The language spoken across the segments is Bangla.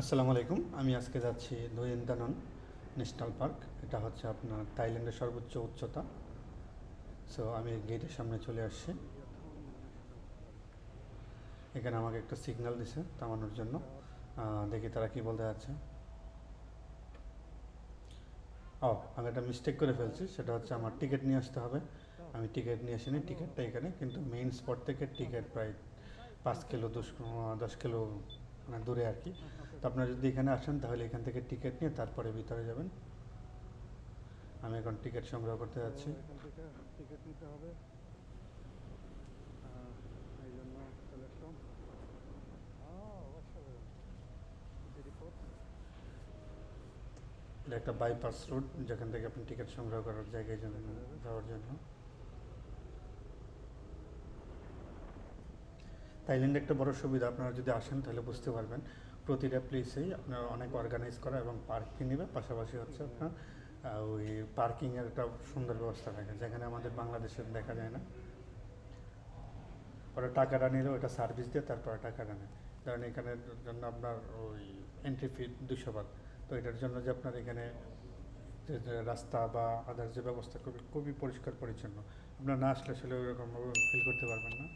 আসসালামু আলাইকুম। আমি আজকে যাচ্ছি দোয়েন্দানন ন্যাশনাল পার্ক। এটা হচ্ছে আপনার থাইল্যান্ডের সর্বোচ্চ উচ্চতা। সো আমি গেটের সামনে চলে আসছি। এখানে আমাকে একটা সিগন্যাল দিছে থামানোর জন্য। দেখি তারা কি বলতে যাচ্ছে। ও, আমি একটা মিস্টেক করে ফেলছি। সেটা হচ্ছে আমার টিকিট নিয়ে আসতে হবে। আমি টিকিট নিয়ে আসিনি। টিকিটটা এখানে। কিন্তু মেইন স্পট থেকে টিকিট প্রায় পাঁচ কিলো, দশ দশ কিলো মানে দূরে আর কি। তো আপনারা যদি এখানে আসেন তাহলে এখান থেকে টিকিট নিয়ে তারপরে ভিতরে যাবেন। আমি এখন টিকিট সংগ্রহ করতে যাচ্ছি। টিকিট নিতে হবে। এই জন্য চলে আসলাম। এটা একটা বাইপাস রোড যেখান থেকে আপনি টিকিট সংগ্রহ করার জায়গায় যাবেন যাওয়ার জন্য। থাইল্যান্ডে একটা বড় সুবিধা আপনারা যদি আসেন তাহলে বুঝতে পারবেন। প্রতিটা প্লেসেই আপনার অনেক অর্গানাইজ করা এবং পার্কিং নেবে, পাশাপাশি হচ্ছে আপনার ওই পার্কিংয়ের একটা সুন্দর ব্যবস্থা থাকে, যেখানে আমাদের বাংলাদেশে দেখা যায় না। ওরা টাকাটা নিলে, ওটা সার্ভিস দিয়ে তারপরে টাকাটা নেয়। কারণ এখানের জন্য আপনার ওই এন্ট্রি ফি দুশো বাদ। তো এটার জন্য যে আপনার এখানে রাস্তা বা আদার যে ব্যবস্থা, খুবই খুবই পরিষ্কার পরিচ্ছন্ন। আপনার না আসলে আসলে ওইরকম ফিল করতে পারবেন না।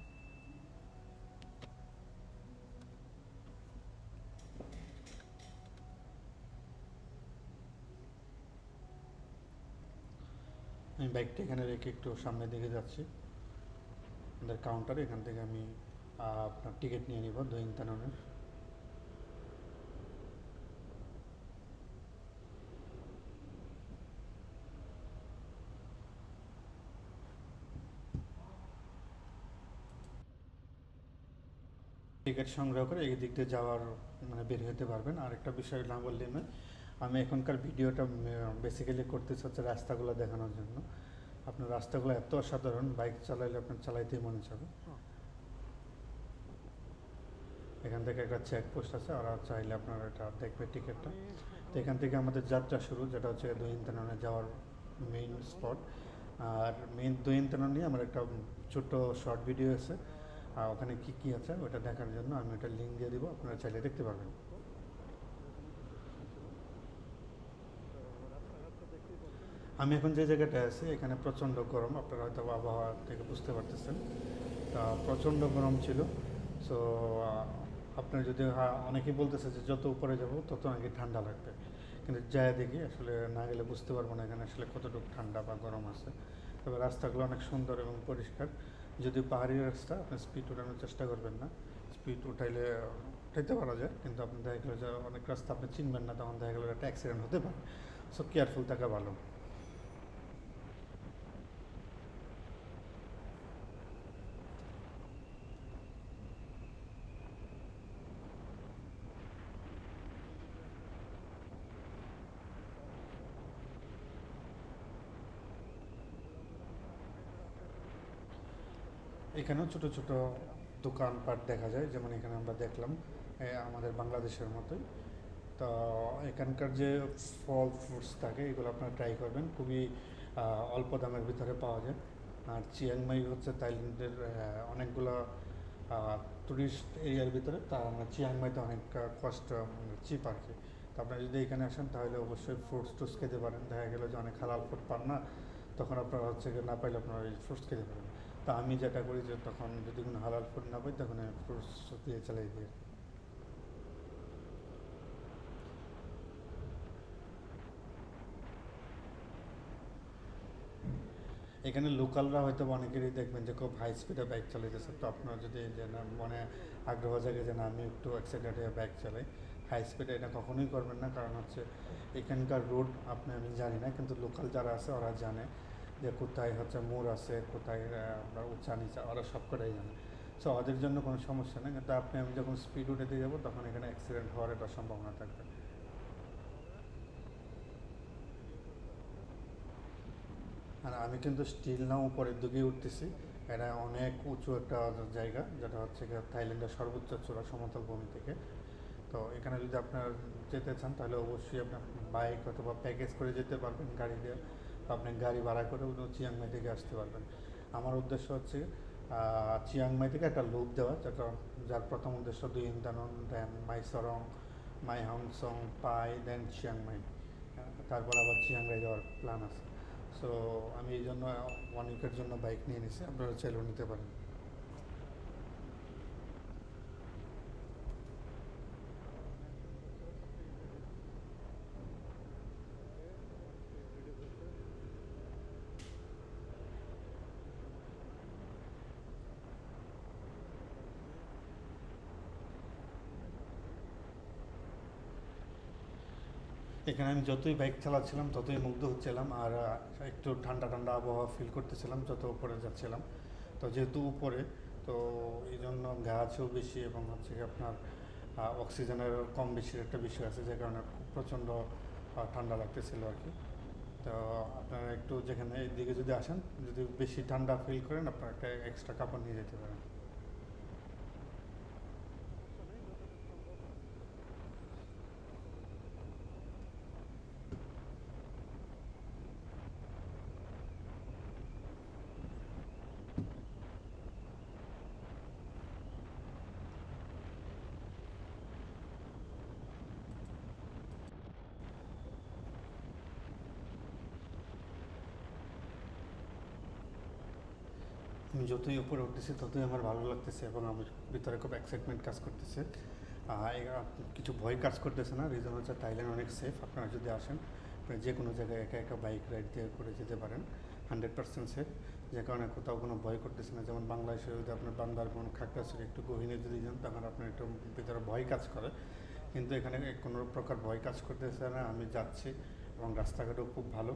বাইকটা এখানে রেখে একটু সামনের দিকে যাচ্ছি। আমাদের কাউন্টারে এখান থেকে আমি আপনার টিকিট নিয়ে নিব দৈনতাননের টিকিট সংগ্রহ করে এই দিক দিয়ে যাওয়ার মানে বের হতে পারবেন। আর একটা বিষয় না বললে আমি এখনকার ভিডিওটা বেসিক্যালি করতেছি হচ্ছে রাস্তাগুলো দেখানোর জন্য। আপনার রাস্তাগুলো এত অসাধারণ বাইক চালাইলে আপনার চালাইতেই মনে যাবে এখান থেকে একটা চেকপোস্ট আছে ওরা চাইলে আপনার এটা দেখবে টিকিটটা। তো এখান থেকে আমাদের যাত্রা শুরু যেটা হচ্ছে দৈনতাননে যাওয়ার মেইন স্পট আর মেইন দৈনতানন নিয়ে আমার একটা ছোট্ট শর্ট ভিডিও আছে। আর ওখানে কী কী আছে ওটা দেখার জন্য আমি ওটা লিঙ্ক দিয়ে দিব আপনারা চাইলে দেখতে পারবেন রাস্তাঘাট তো দেখতেই পাচ্ছেন আমি এখন যে জায়গাটায় আছি, এখানে প্রচণ্ড গরম। আপনারা হয়তো আবহাওয়া থেকে বুঝতে পারতেছেন। তা প্রচণ্ড গরম ছিল। সো আপনার যদি অনেকেই বলতেছে যে যত উপরে যাব, তত নাকি ঠান্ডা লাগবে। কিন্তু যায় দেখি, আসলে না গেলে বুঝতে পারব না এখানে আসলে কতটুকু ঠান্ডা বা গরম আছে। তবে রাস্তাগুলো অনেক সুন্দর এবং পরিষ্কার। যদি পাহাড়ি রাস্তা, আপনি স্পিড উঠানোর চেষ্টা করবেন না। স্পিড উঠাইলে, উঠাইতে পারা যায়, কিন্তু আপনি দেখা গেলো যে অনেক রাস্তা আপনি চিনবেন না, তখন দেখা গেলো একটা অ্যাক্সিডেন্ট হতে পারে। সো কেয়ারফুল থাকা ভালো। এখানেও ছোট ছোট দোকানপাট দেখা যায়, যেমন এখানে আমরা দেখলাম আমাদের বাংলাদেশের মতোই। তো এখানকার যে ফল ফ্রুটস থাকে, এগুলো আপনারা ট্রাই করবেন, খুবই অল্প দামের ভিতরে পাওয়া যায়। আর চিয়াংমাই হচ্ছে থাইল্যান্ডের অনেকগুলো টুরিস্ট এরিয়ার ভিতরে, তা আমরা চিয়াংমাইতে অনেক কষ্ট চিপ আর কি। তো আপনারা যদি এখানে আসেন, তাহলে অবশ্যই ফ্রুটস টুস খেতে পারেন। দেখা গেলো যে অনেক হালাল ফুড পান না, তখন আপনারা হচ্ছে না পাইলে আপনারা ওই ফ্রুটস খেতে পারেন। তা আমি যেটা করি যে তখন যদি কোনো হালাল ফুড না পাই, তখন আমি ফ্রুটস দিয়ে চালাই দিই। এখানে লোকালরা হয়তো অনেকেরই দেখবেন যে খুব হাই স্পিডে বাইক চালাইতেছে। তো আপনার যদি যে মনে আগ্রহ জাগে যে না, আমি একটু এক্সাইটেড হয়ে বাইক চালাই হাই স্পিডে এটা কখনোই করবেন না। কারণ হচ্ছে এখানকার রোড আপনি, আমি জানি না, কিন্তু লোকাল যারা আছে, ওরা জানে। যে কোথায় হচ্ছে মোড় আছে কোথায় আহ, আপনার উঁচা নিচা ওরা সব কটাই জানে। সো ওদের জন্য কোনো সমস্যা নেই কিন্তু আপনি আমি যখন স্পিড উঠে দিয়ে যাব তখন এখানে অ্যাক্সিডেন্ট হওয়ার একটা সম্ভাবনা থাকবে। আর আমি কিন্তু স্টিল নাও উপরের দিকে উঠতেছি। এটা অনেক উঁচু একটা জায়গা যেটা হচ্ছে থাইল্যান্ডের সর্বোচ্চ চূড়া সমতল ভূমি থেকে। তো এখানে যদি আপনার যেতে চান তাহলে অবশ্যই আপনার বাইক অথবা প্যাকেজ করে যেতে পারবেন গাড়ি দিয়ে। আপনি গাড়ি ভাড়া করে চিয়াংমাই থেকে আসতে পারবেন। আমার উদ্দেশ্য হচ্ছে চিয়াংমাই থেকে একটা লুপ দেওয়া, যেটা যার প্রথম উদ্দেশ্য দুই ইন্দানন দেন মাইসরং মাই হংসং পাই দেন চিয়াংমাই তারপর আবার চিয়াংরাই যাওয়ার প্ল্যান আছে। সো আমি এই জন্য উইকের জন্য বাইক নিয়ে নিছি, আপনারা চাইলেও নিতে পারেন। এখানে আমি যতই বাইক চালাচ্ছিলাম, ততই মুগ্ধ হচ্ছিলাম আর একটু ঠান্ডা ঠান্ডা আবহাওয়া ফিল করতেছিলাম, যত উপরে যাচ্ছিলাম। তো যেহেতু উপরে, তো এই জন্য গাছও বেশি এবং হচ্ছে আপনার অক্সিজেনের কম বেশির একটা বিষয় আছে, যে কারণে প্রচণ্ড ঠান্ডা লাগতেছিল আর কি। তো আপনারা একটু যেখানে এইদিকে যদি আসেন, যদি বেশি ঠান্ডা ফিল করেন, আপনারা একটা এক্সট্রা কাপড় নিয়ে যেতে পারেন। আমি যতই উপরে উঠতেছি, ততই আমার ভালো লাগতেছে এবং আমার ভিতরে খুব এক্সাইটমেন্ট কাজ করতেছে। কিছু ভয় কাজ করতেছে না। রিজন হচ্ছে থাইল্যান্ড অনেক সেফ আপনারা যদি আসেন যে কোনো জায়গায় একা একা বাইক রাইড দিয়ে করে যেতে পারেন। হান্ড্রেড পার্সেন্ট সেফ যে কারণে কোথাও কোনো ভয় করতেছে না। যেমন বাংলাদেশে যদি আপনার বান্দারবন খাগড়াছড়ি একটু গহীনে যদি যান, তখন আপনার একটু ভিতরে ভয় কাজ করে। কিন্তু এখানে কোনো প্রকার ভয় কাজ করতেছে না। আমি যাচ্ছি এবং রাস্তাঘাটও খুব ভালো।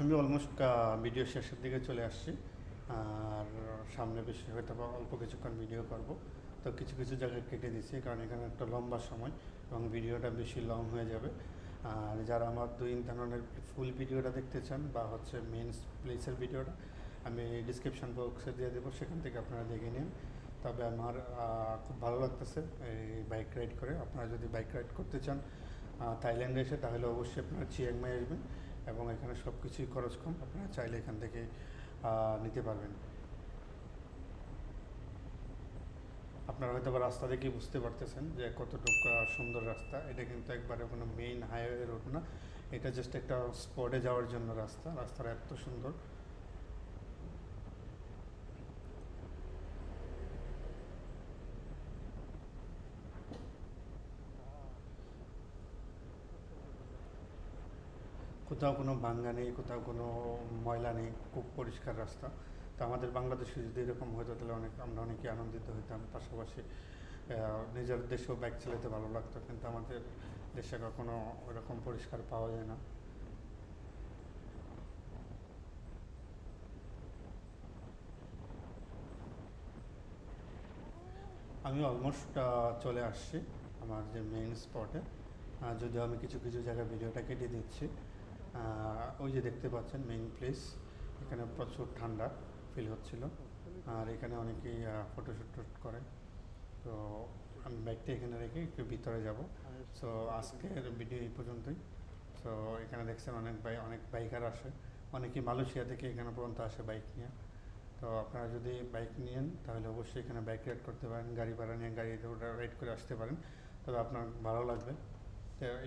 আমি অলমোস্ট ভিডিও শেষের দিকে চলে আসছি। আর সামনে বেশি হয়তো বা অল্প কিছুক্ষণ ভিডিও করব। তো কিছু কিছু জায়গায় কেটে দিচ্ছি, কারণ এখানে একটা লম্বা সময় এবং ভিডিওটা বেশি লং হয়ে যাবে। আর যারা আমার দুই ধরনের ফুল ভিডিওটা দেখতে চান বা হচ্ছে মেন প্লেসের ভিডিওটা আমি ডিসক্রিপশন বক্সে দিয়ে দেবো, সেখান থেকে আপনারা দেখে নিন। তবে আমার খুব ভালো লাগতেছে এই বাইক রাইড করে। আপনারা যদি বাইক রাইড করতে চান থাইল্যান্ডে এসে তাহলে অবশ্যই আপনারা চিয়াংমাই আসবেন। এবং এখানে সব কিছুই খরচ কম, আপনারা চাইলে এখান থেকে নিতে পারবেন। আপনারা হয়তো রাস্তা দেখেই বুঝতে পারতেছেন যে কতটুকু সুন্দর রাস্তা। এটা কিন্তু একবারে কোনো মেইন হাইওয়ে রোড না। এটা জাস্ট একটা স্পটে যাওয়ার জন্য রাস্তা। রাস্তাটা এত সুন্দর। কোথাও কোনো ভাঙ্গা নেই, কোথাও কোনো ময়লা নেই, খুব পরিষ্কার রাস্তা। তো আমাদের বাংলাদেশে যদি এরকম হতো, তাহলে অনেক, আমরা অনেকে আনন্দিত হইতাম। পাশাপাশি নিজের দেশেও বাইক চালাতে ভালো লাগতো, কিন্তু আমাদের দেশে কখনো ওরকম পরিষ্কার পাওয়া যায় না। আমি অলমোস্ট চলে আসছি আমার যে মেইন স্পটে যদিও আমি কিছু কিছু জায়গায় ভিডিওটা কেটে দিচ্ছি। ওই যে দেখতে পাচ্ছেন মেইন প্লেস এখানে প্রচুর ঠান্ডা ফিল হচ্ছিল। আর এখানে অনেকেই ফটোশ্যুট করে। তো আমি বাইকটা এখানে রেখে একটু ভিতরে যাব। সো আজকের ভিডিও এই পর্যন্তই। সো এখানে দেখছেন অনেক বাই অনেক বাইকার আসে। অনেকেই মালয়েশিয়া থেকে এখানে পর্যন্ত আসে বাইক নিয়ে। তো আপনারা যদি বাইক নিয়েন, তাহলে অবশ্যই এখানে বাইক রাইড করতে পারেন, গাড়ি ভাড়া নিয়ে গাড়িতে রাইড করে আসতে পারেন। তবে আপনার ভালো লাগবে।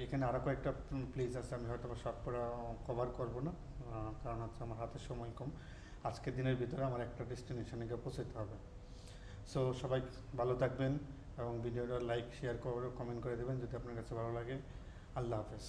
এখানে আরও কয়েকটা প্লেস আছে, আমি হয়তো সব করা কভার করব না কারণ হচ্ছে আমার হাতে সময় কম। আজকের দিনের ভিতরে আমার একটা ডেস্টিনেশনে গিয়ে পৌঁছতে হবে। সো সবাই ভালো থাকবেন এবং ভিডিওটা লাইক শেয়ার করে কমেন্ট করে দেবেন যদি আপনার কাছে ভালো লাগে। আল্লাহ হাফেজ।